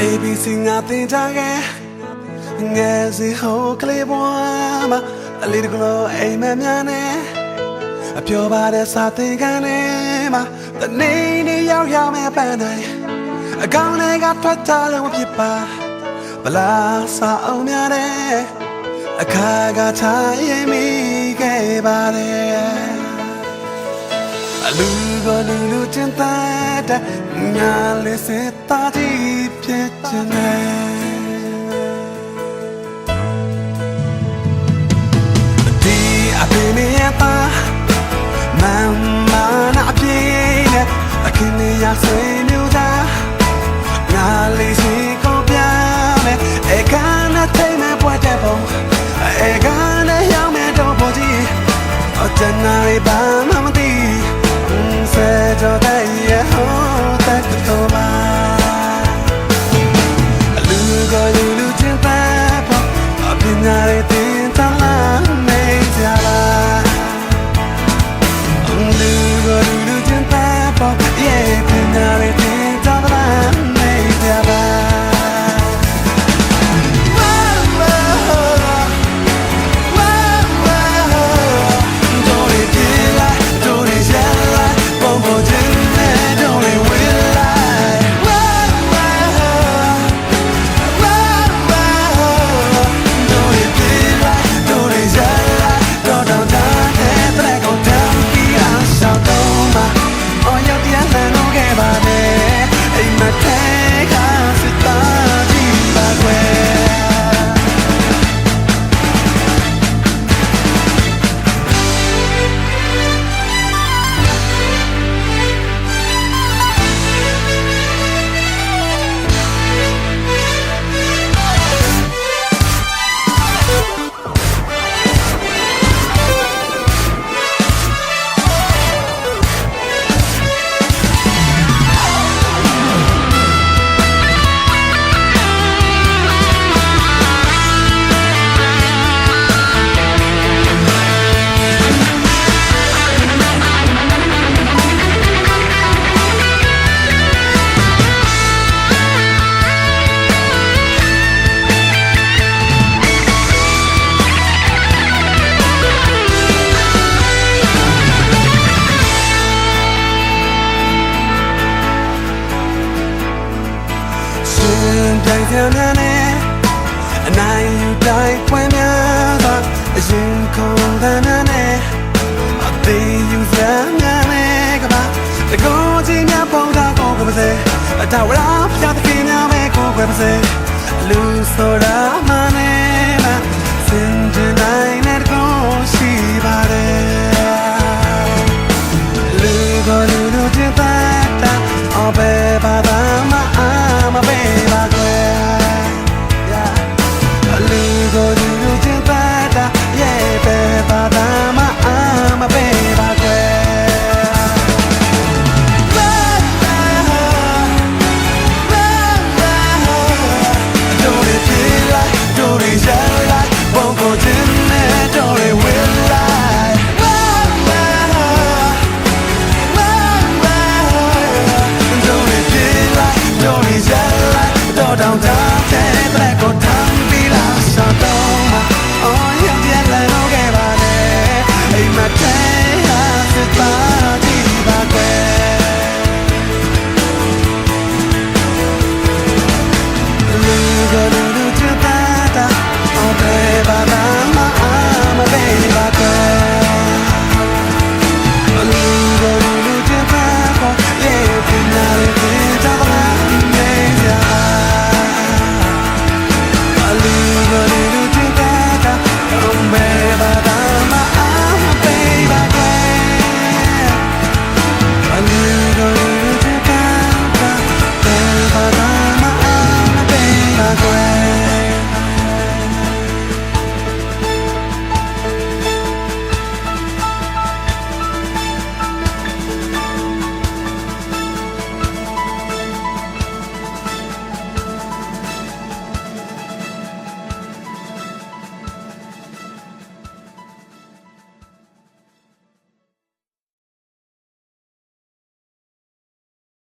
ABC ငါတင်ကြခဲ့ငယ်စီဟိုကလေးဘွားမှာအလေးတကလို့အိမ်မက်များနဲ့အပြောပါတဲ့စာသင်ခန်းထဲမှာတနေ့နေ့ရောက်ရောက်မဲ့ပန်းတိုင်းအကောင်းတွေကထွက်ကြလို့ဖြစ်ပါဗလားစာအောင်များတဲ့အခါကထားရင်မိခဲ့ပါတယ်အလူကလူလူတင်တဲ့ညာလေးစ တာတီဖြစ်ချင်တယ်ဒီအပင်ရဲ့ပါမမနာပြေနဲ့အခင်းရဆွေမျိုးသားငါလေးစီကိုပြမယ်အခန်းနဲ့ထိတ်မဲ့ပွက်တဲ့ပုံအခန်းနဲ့ရောက်မဲ့တော့ပေါ်ကြီးအတနာရီဘာ ရှင်ပြိုင်စရာများနဲ့အနိုင်ယူတိုင်းပွဲများသောအရင်ခုန်သမ်းများနဲ့အသေးယူစရာများနဲ့ကပါတကောချင်းများပုံသားကိုကပါစေအတော်ရာဖျားတဲ့ခင်များပဲကိုကွယ်ပါစေလူဆိုတာမနဲ့